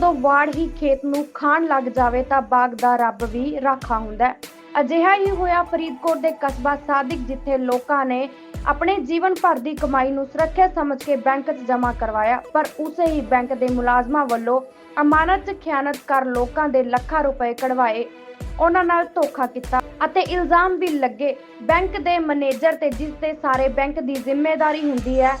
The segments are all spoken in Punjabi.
ਜਦੋਂ ਵਾੜ ਹੀ ਖੇਤ ਨੂੰ ਖਾਣ ਲੱਗ ਜਾਵੇ ਤਾਂ ਬਾਗ ਦਾ ਰੱਬ ਵੀ ਰਾਖਾ ਹੁੰਦਾ ਅਜਿਹਾ ਹੀ ਹੋਇਆ ਫਰੀਦਕੋਟ ਦੇ ਕਸਬਾ ਸਾਦਿਕ, ਜਿੱਥੇ ਲੋਕਾਂ ਨੇ ਆਪਣੇ ਜੀਵਨ ਭਰ ਦੀ ਕਮਾਈ ਨੂੰ ਸੁਰੱਖਿਅਤ ਸਮਝ ਕੇ ਬੈਂਕ 'ਚ ਜਮ੍ਹਾਂ ਕਰਵਾਇਆ, ਪਰ ਉਸੇ ਹੀ ਬੈਂਕ ਦੇ ਮੁਲਾਜ਼ਮਾਂ ਵੱਲੋਂ ਅਮਾਨਤ 'ਚ ਖਿਆਨਤ ਕਰ ਲੋਕਾਂ ਦੇ ਲੱਖਾਂ ਰੁਪਏ ਕਢਵਾਏ। ਉਹਨਾਂ ਨਾਲ ਧੋਖਾ ਕੀਤਾ ਅਤੇ ਇਲਜ਼ਾਮ ਵੀ ਲੱਗੇ ਬੈਂਕ ਦੇ ਮੈਨੇਜਰ ਤੇ, ਜਿਸ ਤੇ ਸਾਰੇ ਬੈਂਕ ਦੀ ਜ਼ਿੰਮੇਵਾਰੀ ਹੁੰਦੀ ਹੈ।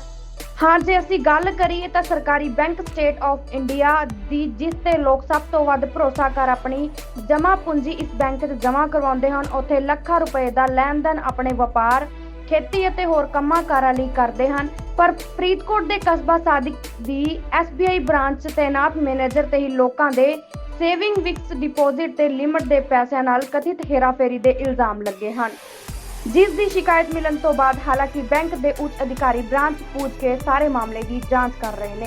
ਹਾਂ, ਜੇ ਅਸੀਂ ਗੱਲ ਕਰੀਏ ਤਾਂ ਸਰਕਾਰੀ ਬੈਂਕ ਸਟੇਟ ਆਫ ਇੰਡੀਆ ਦੀ, ਜਿਸ ਤੇ ਲੋਕ ਸਭ ਤੋਂ ਵੱਧ ਭਰੋਸਾ ਕਰ ਆਪਣੀ ਜਮ੍ਹਾਂ ਪੂੰਜੀ ਇਸ ਬੈਂਕ 'ਚ ਜਮ੍ਹਾਂ ਕਰਵਾਉਂਦੇ ਹਨ, ਉੱਥੇ ਲੱਖਾਂ ਰੁਪਏ ਦਾ ਲੈਣ ਦੇਣ ਆਪਣੇ ਵਪਾਰ, ਖੇਤੀ ਅਤੇ ਹੋਰ ਕੰਮਾਂ ਕਾਰਾਂ ਲਈ ਕਰਦੇ ਹਨ। ਪਰ ਫਰੀਦਕੋਟ ਦੇ ਕਸਬਾ ਸਾਦਿਕ ਦੀ SBI ਬ੍ਰਾਂਚ 'ਚ ਤੈਨਾਤ ਮੈਨੇਜਰ ਤੇ ਹੀ ਲੋਕਾਂ ਦੇ ਸੇਵਿੰਗ ਫਿਕਸ ਡਿਪੋਜ਼ਿਟ ਤੇ ਲਿਮਟ ਦੇ ਪੈਸਿਆਂ ਨਾਲ ਕਥਿਤ ਹੇਰਾਫੇਰੀ ਦੇ ਇਲਜ਼ਾਮ ਲੱਗੇ ਹਨ। ਜਿਸ ਦੀ ਸ਼ਿਕਾਇਤ ਮਿਲਣ ਤੋਂ ਬਾਅਦ ਹਾਲਾਂਕਿ ਬੈਂਕ ਦੇ ਉੱਚ ਅਧਿਕਾਰੀ ਬ੍ਰਾਂਚ ਪੂਜ ਕੇ ਸਾਰੇ ਮਾਮਲੇ ਦੀ ਜਾਂਚ ਕਰ ਰਹੇ ਨੇ।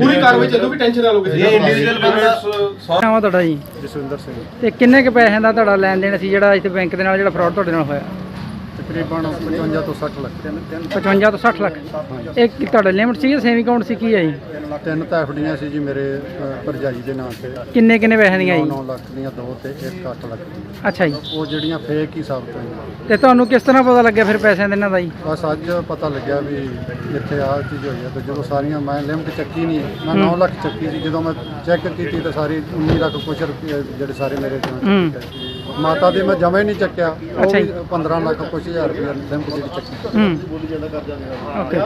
ਪੂਰੀ ਕਾਰਵਾਈ ਚੱਲੂਗੀ ਟੈਨਸ਼ਨ ਨਾ ਲਓ ਕਿਸੇ ਇਹ individual ਬੰਦਾ- ਨਾਮ ਆ ਤੁਹਾਡਾ ਜੀ? ਜਸਵਿੰਦਰ ਸਿੰਘ। ਤੇ ਕਿੰਨੇ ਕੁ ਪੈਸਿਆਂ ਦਾ ਤੁਹਾਡਾ ਲੈਣ ਦੇਣ ਸੀ ਜਿਹੜਾ ਇੱਥੇ ਬੈਂਕ ਦੇ ਨਾਲ ਜਿਹੜਾ ਫਰਾਡ ਤੁਹਾਡੇ ਨਾਲ ਹੋਇਆ? ਤਕਰੀਬਨ 55 ਤੋਂ 60 ਲੱਖ। 55 ਤੋਂ 60 ਲੱਖ। ਇਹ ਕੀ ਤੁਹਾਡਾ ਲਿਮਟ ਸੀ ਜਾਂ ਸੇਵਿੰਗ ਅਕਾਊਂਟ ਸੀ ਕੀ ਹੈ ਜੀ? ਤਿੰਨ ਤਾਂ ਐਫਡੀਆਂ ਸੀ ਜੀ ਮੇਰੇ ਅ, ਭਰਜਾਈ ਦੇ ਨਾਂ ਤੇ। ਕਿੰਨੇ ਕਿੰਨੇ ਪੈਸੇ ਦੀਆਂ 9 ਜੀ ਲੱਖ ਦੀਆਂ ਦੋ ਤੇ 1 8 ਲੱਖ ਦੀਆਂ। ਅੱਛਾ ਜੀ। ਉਹ ਜਿਹੜੀਆਂ ਫੇਕ ਹੀ ਸਾਬਤ ਹੋਈਆਂ ਤੇ ਤੁਹਾਨੂੰ ਕਿਸ ਤਰ੍ਹਾਂ ਪਤਾ ਲੱਗਿਆ ਫਿਰ ਪੈਸਿਆਂ ਦੇ ਇਹਨਾਂ ਦਾ ਜੀ? ਬਸ ਅੱਜ ਪਤਾ ਲੱਗਿਆ ਵੀ ਇੱਥੇ ਆਹ ਚੀਜ਼ ਹੋਈ ਹੈ ਤੇ ਜਦੋਂ ਸਾਰੀਆਂ ਮੈਂ ਲਿਮਟ ਚੱਕੀ ਨਹੀਂ ਮੈਂ 9 ਲੱਖ ਚੱਕੀ ਸੀ। ਜਦੋਂ ਮੈਂ ਚੈੱਕ ਕੀਤੀ ਤਾਂ ਸਾਰੀ 19 ਲੱਖ ਕੁਛ ਰੁਪਏ ਜਿਹੜੇ ਸਾਰੇ ਮੇਰੇ ਹੂੰ। ਮਾਤਾ ਦੀ ਮੈਂ ਜਮਾ ਹੀ ਨਹੀਂ ਚੱਕਿਆ। ਉਹ ਅੱਛਾ ਵੀ ਜੀ। 15 ਲੱਖ ਕੁਛ ਹਜ਼ਾਰ ਰੁਪਏ ਲਿਮਟ ਜਿਹੜੀ ਚੱਕੀ ਹੂੰ। ਓਕੇ।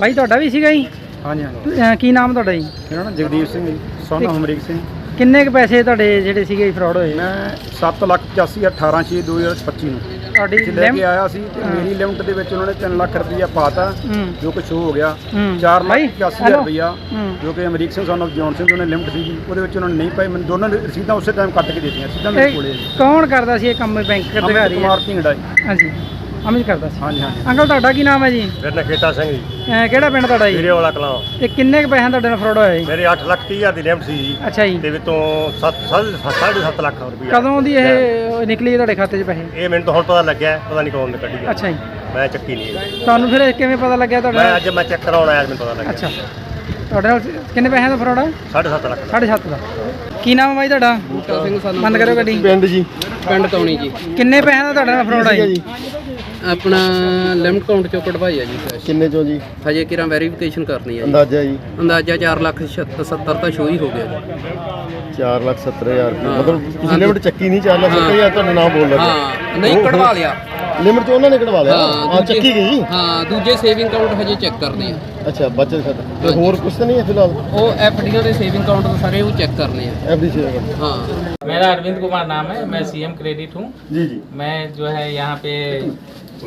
ਭਾਈ ਤੁਹਾਡਾ ਵੀ ਸੀਗਾ ਜੀ? ਹਾਂਜੀ ਹਾਂਜੀ। ਅਹ ਕੀ ਨਾਮ ਤੁਹਾਡਾ ਜੀ? ਮੇਰਾ ਨਾਮ ਜਗਦੀਪ ਸਿੰਘ ਜੀ ਸੋਨਾ ਹਮਰੀਕ ਸਿੰਘ। ਕਿੰਨੇ ਕੁ ਪੈਸੇ ਤੁਹਾਡੇ ਜਿਹੜੇ ਸੀਗੇ ਫਰਾਡ ਹੋਏ? ਮੈਂ 7 ਲੱਖ 85 18 6 2025 ਨੂੰ। ਤੁਹਾਡੀ ਲੈ ਲਿਮ- ਕੇ ਆਇਆ ਸੀ ਤੇ ਮੇਰੀ ਲਿਮਟ ਦੇ ਵਿੱਚ ਉਹਨਾਂ ਨੇ 3 ਲੱਖ ਰੁਪਈਆ ਪਾਤਾ ਹੂੰ। ਜੋ ਕੁਛ ਹੋ ਗਿਆ। ਹੂੰ। 4 ਭਾਈ, ਲੱਖ 81 ਹੈਲੋ। ਹਜ਼ਾਰ ਰੁਪਈਆ ਹੂੰ। ਜੋ ਕਿ ਅਮਰੀਕ ਸਿੰਘ ਸਾਨੂੰ ਜੌਨ ਸਿੰਘ ਉਹਨੇ ਲਿਮਟ ਸੀਗੀ ਉਹਦੇ ਵਿੱਚ ਉਹਨਾਂ ਨੇ ਨਹੀਂ ਪਾਈ ਮੈਨੂੰ ਦੋਨਾਂ ਨੇ ਰਸੀਦਾਂ ਉਸੇ ਟਾਈਮ ਕੱਟ ਕੇ ਦੇ ਦਿੱਤੀਆਂ ਸਿੱਧਾ ਮੇਰੇ ਕੋਲੇ ਕੌਣ ਕਰਦਾ ਸੀ ਇਹ ਕੰਮ ਬੈਂਕ ਅਮਿਤ ਅਧਿਕਾਰੀ ਕੁਮਾਰ ਢਿੰਗੜਾ ਜੀ ਹਾਂਜੀ। ਅਮਿਤ ਕਰਦਾ ਸੀ। ਹਾਂਜੀ ਹਾਂਜੀ। ਅੰਕਲ ਤੁਹਾਡਾ ਕੀ ਨਾਮ ਹੈ ਜੀ? ਮੇਰੇ ਨਾਲ ਸਿੰਘ ਜੀ। ਅਹ ਕਿਹੜਾ ਪਿੰਡ ਤੁਹਾਡਾ ਜੀ? ਵੀਰੇ ਵਾਲਾ ਕਲਾਂ। ਤੇ ਕਿੰਨੇ ਕੁ ਪੈਸੇ ਤੁਹਾਡੇ ਨਾਲ ਫਰੋਡ ਹੋਇਆ ਜੀ? ਮੇਰੇ 8 ਲੱਖ 30 ਹਜ਼ਾਰ ਦੀ ਲਿਮਟ ਸੀ ਜੀ। ਅੱਛਾ ਜੀ। ਤੇ ਵਿੱਚੋਂ 7 7.5 ਲੱਖ ਰੁਪਇਆ ਕਦੋਂ ਦੀ ਇਹ ਨਿਕਲੀ ਤੁਹਾਡੇ ਖਾਤੇ 'ਚ ਪੈਸੇ? ਇਹ ਮੈਨੂੰ ਤਾਂ ਹੁਣ ਪਤਾ ਲੱਗਿਆ ਪਤਾ ਨਹੀਂ ਕੌਣ ਨੇ ਕੱਢੀ ਅੱਛਾ ਜੀ। ਮੈਂ ਚੱਕੀ ਨਹੀਂ ਤੁਹਾਨੂੰ ਫਿਰ ਕਿਵੇਂ ਪਤਾ ਲੱਗਿਆ ਤੁਹਾਡੇ ਮੈਂ ਅੱਜ ਮੈਂ ਚੈੱਕ ਕਰਾਉਣ ਆਇਆ ਮੈਨੂੰ ਪਤਾ ਲੱਗਿਆ। ਅੱਛਾ। ਤੁਹਾਡੇ ਨਾਲ ਕਿੰਨੇ ਪੈਸੇ ਦਾ ਫਰੋਡ ਹੈ 7.5 ਲੱਖ 7.5 ਦਾ। ਕੀ ਨਾਮ ਹੈ ਬਾਈ ਤੁਹਾਡਾ? ਬੂਟਾ ਸਿੰਘ ਸਾਨੂੰ ਬੰਦ ਕਰਿਓ ਗੱਡੀ। ਪਿੰਡ ਜੀ। ਪਿੰਡ ਟੌਣੀ ਜੀ। ਕਿੰਨੇ ਪੈਸੇ ਦਾ ਤੁਹਾਡੇ ਨਾਲ ਫਰੋਡ ਹੈ ਜੀ। ਆਪਣਾ ਲਿਮਟ ਕਾਊਂਟ ਚੋਂ ਕਢਵਾਈ ਆ ਜੀ ਕੈਸ਼ किन्ने चो जी ਹਜੇ ਕਿਰਾਂ ਵੈਰੀਫਿਕੇਸ਼ਨ ਕਰਨੀ ਆ ਜੀ अंदाजा जी ਅੰਦਾਜ਼ਾ 4 ਲੱਖ 70 ਤਾਂ ਸ਼ੋ ਹੀ ਹੋ ਗਿਆ ਜੀ चार लाख सत्तर हजार हाँ। मतलब ਤੁਸੀਂ ਲਿਮਟ ਚੱਕੀ ਨਹੀਂ 4 ਲੱਖ हाँ। ਸੱਤਰ ਹਜ਼ਾਰ ਤੁਹਾਡਾ ਨਾਮ ਬੋਲ ਰਿਹਾ ਹਾਂ ਨਹੀਂ ਕਢਵਾ ਲਿਆ ਲਿਮਟ ਚ ਉਹਨਾਂ ਨੇ ਕਢਵਾ ਲਿਆ ਹਾਂ ਹਾਂ ਦੂਜੇ- ਚੱਕੀ ਗਈ ਹਾਂ ਦੂਜੇ ਸੇਵਿੰਗ ਅਕਾਊਂਟ ਹਜੇ ਚੈੱਕ ਕਰਨੇ ਆ ਅੱਛਾ ਬਚਤ ਖਾਤਾ ਤੇ ਹੋਰ ਕੁਝ ਤਾਂ ਨਹੀਂ ਹੈ ਫਿਲਹਾਲ ਉਹ ਐਫਡੀਆਂ ਦੇ ਸੇਵਿੰਗ ਅਕਾਊਂਟ ਸਾਰੇ ਉਹ ਚੈੱਕ ਕਰਨੇ ਆ ਐਫਡੀ ਸ਼ੇਅਰ ਹਾਂ मेरा अरविंद कुमार नाम है मैं सीएम क्रेडिट हूँ ਜੀ ਜੀ मैं जो है यहाँ पे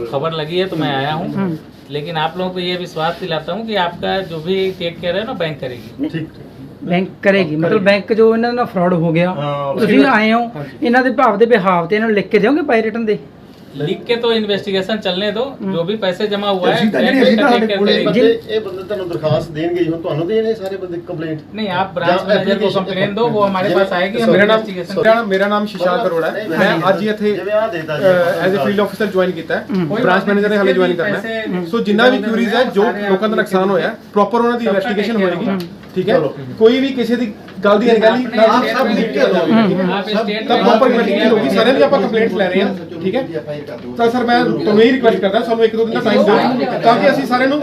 खबर लगी है तो मैं आया हूँ लेकिन आप लोगों को ये विश्वास दिलाता हूँ कि आपका जो भी टेक केयर है ना बैंक करेगी ਠੀਕ ਬੈਂਕ ਕਰੇਗੀ ਮਤਲਬ ਬੈਂਕ ਜੋ ਇਹਨਾਂ ਨਾਲ ਫਰਾਡ ਹੋ ਗਿਆ ਤੁਸੀਂ ਆਏ ਹੋ ਇਹਨਾਂ ਦੇ ਭਾਵ ਦੇ ਬਿਹਾਵ ਤੇ ਇਹਨਾਂ ਨੂੰ ਲਿਖ ਕੇ ਦਿਓਗੇ ਬਾਈ ਰਿਟਨ ਦੇ लिख के तो इन्वेस्टिगेशन चलने दो जो भी पैसे जमा हुआ है बैंक उसका take care करेगी ਬੰਦੇ ਇਹ ਬੰਦੇ ਤੁਹਾਨੂੰ ਦਰਖਾਸਤ ਦੇਣਗੇ ਜੀ ਹੁਣ ਤੁਹਾਨੂੰ ਦੇਣੇ ਸਾਰੇ ਬੰਦੇ ਕੰਪਲੇਂਟ नहीं आप ब्रांच मैनेजर को कंप्लेन दो वो हमारे पास आएगी हम ਮੇਰਾ ਨਾਮ इन्वेस्टिगेशन ਮੇਰਾ ਨਾਮ- ਮੇਰਾ ਨਾਮ ਸ਼ਿਸ਼ਾਂਕ ਅਰੋੜਾ ਹੈ ਮੈਂ ਅੱਜ ਹੀ ਇੱਥੇ ਜਿਵੇਂ ਆ ਦੇਤਾ as a field officer join ਕੀਤਾ ਹੈ ਬ੍ਰਾਂਚ ਮੈਨੇਜਰ ਨੇ ਹਾਲੇ ਜੁਆਇਨ ਕਰਨਾ ਹੈ ਸੋ ਜਿੰਨਾ ਵੀ ਕਿਊਰੀਜ਼ ਹੈ ਜੋ ਲੋਕਾਂ ਦਾ ਨੁਕਸਾਨ ਹੋਇਆ ਪ੍ਰੋਪਰ ਉਹਨਾਂ ਦੀ ਇਨਵੈਸਟੀਗੇਸ਼ਨ ਹੋਏਗੀ ਠੀਕ ਹੈ ਕੋਈ ਵੀ ਕਿਸੇ ਦੀ ਕੱਲ ਦੀ ਗੱਲ ਨਹੀਂ ਆਪ ਸਭ ਲਿਖ ਕੇ ਦੋ ਤਾਂ ਪ੍ਰੋਪਰ ਕਮੇਟੀ ਹੋਗੀ ਸਾਰੇ ਵੀ ਆਪਾਂ ਕੰਪਲੇਂਟਸ ਲੈ ਰਹੇ ਹਾਂ ਠੀਕ ਹੈ? ਤਾਂ ਸਰ ਮੈਂ ਤੁਹਾਨੂੰ ਇਹ ਰਿਕੁਐਸਟ ਕਰਦਾ ਸਾਨੂੰ ਇੱਕ ਦੋ ਦਿਨ ਦਾ ਟਾਈਮ ਦਿਓ ਤਾਂ ਕਿ ਅਸੀਂ ਸਾਰਿਆਂ ਨੂੰ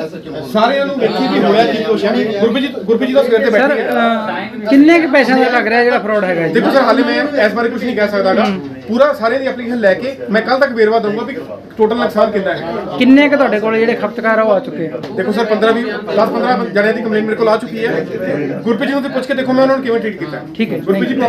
ਸਾਰਿਆਂ ਨੂੰ ਵੇਖੀ ਵੀ ਹੋਇਆ ਕੀ ਕੁਛ ਹੈ। ਗੁਰਪ੍ਰੀਤ ਗੁਰਪ੍ਰੀਤ ਜੀ ਦਾ ਸਵੇਰ ਤੇ ਬੈਠੇ ਕਿੰਨੇ ਕੁ ਪੈਸਿਆਂ ਦਾ ਲੱਗ ਰਿਹਾ ਜਿਹੜਾ ਫਰਾਡ ਹੈਗਾ ਜੀ? ਦੇਖੋ ਸਰ ਹਾਲੇ ਮੈਂ ਇਸ ਬਾਰੇ ਕੁਝ ਨਹੀਂ ਕਹਿ ਸਕਦਾਗਾ ਪੂਰਾ ਸਾਰਿਆਂ ਦੀ ਐਪਲੀਕੇਸ਼ਨ ਲੈ ਕੇ ਮੈਂ ਕੱਲ ਤੱਕ ਵੇਰਵਾ ਦਊਂਗਾ ਵੀ ਟੋਟਲ ਨੁਕਸਾਨ ਕਿੰਨਾ ਹੈ। ਕਿੰਨੇ ਕੁ ਤੁਹਾਡੇ ਕੋਲ ਜਿਹੜੇ ਖਪਤਕਾਰ ਆ ਉਹ ਆ ਚੁੱਕੇ ਆ? ਦੇਖੋ ਸਰ 15 20 10 15 ਜਣਿਆਂ ਦੀ ਕੰਪਲੇਂਟ ਮੇਰੇ ਕੋਲ ਆ ਚੁੱਕੀ ਹੈ। ਗੁਰਪ੍ਰੀਤ ਜੀ ਨੂੰ ਤੇ ਪੁੱਛ ਕੇ ਦੇਖੋ ਮੈਂ ਉਹਨਾਂ ਨੂੰ ਕਿਵੇਂ ਟ੍ਰੀਟ ਕੀਤਾ। ਠੀਕ ਹੈ, ਗੁਰਪ੍ਰੀਤ ਜੀ